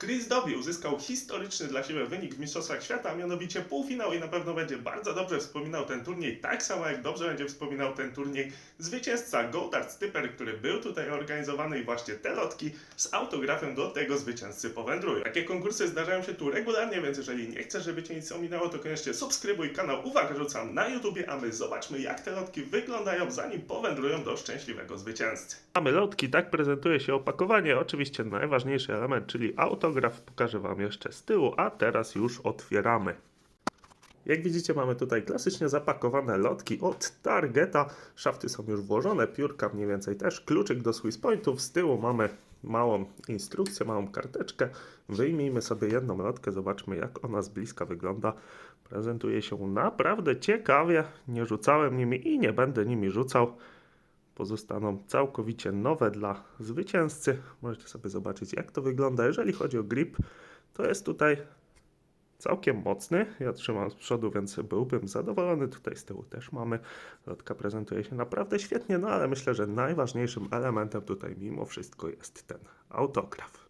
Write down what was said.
Chris Dobie uzyskał historyczny dla siebie wynik w Mistrzostwach Świata, a mianowicie półfinał i na pewno będzie bardzo dobrze wspominał ten turniej, tak samo jak dobrze będzie wspominał ten turniej zwycięzca Goldard Styper, który był tutaj organizowany i właśnie te lotki z autografem do tego zwycięzcy powędrują. Takie konkursy zdarzają się tu regularnie, więc jeżeli nie chcesz, żeby Cię nic ominęło, to koniecznie subskrybuj kanał, uwaga, rzucam na YouTubie, a my zobaczmy jak te lotki wyglądają zanim powędrują do szczęśliwego zwycięzcy. Mamy lotki, tak prezentuje się opakowanie, oczywiście najważniejszy element, czyli autograf, pokażę Wam jeszcze z tyłu, a teraz już otwieramy. Jak widzicie, mamy tutaj klasycznie zapakowane lotki od Targeta. Szafty są już włożone, piórka mniej więcej też. Kluczyk do Swiss Pointów. Z tyłu mamy małą instrukcję, małą karteczkę. Wyjmijmy sobie jedną lotkę, zobaczmy jak ona z bliska wygląda. Prezentuje się naprawdę ciekawie. Nie rzucałem nimi i nie będę nimi rzucał. Pozostaną całkowicie nowe dla zwycięzcy. Możecie sobie zobaczyć jak to wygląda. Jeżeli chodzi o grip, to jest tutaj całkiem mocny. Ja trzymam z przodu, więc byłbym zadowolony. Tutaj z tyłu też mamy. Lotka prezentuje się naprawdę świetnie, no ale myślę, że najważniejszym elementem tutaj mimo wszystko jest ten autograf.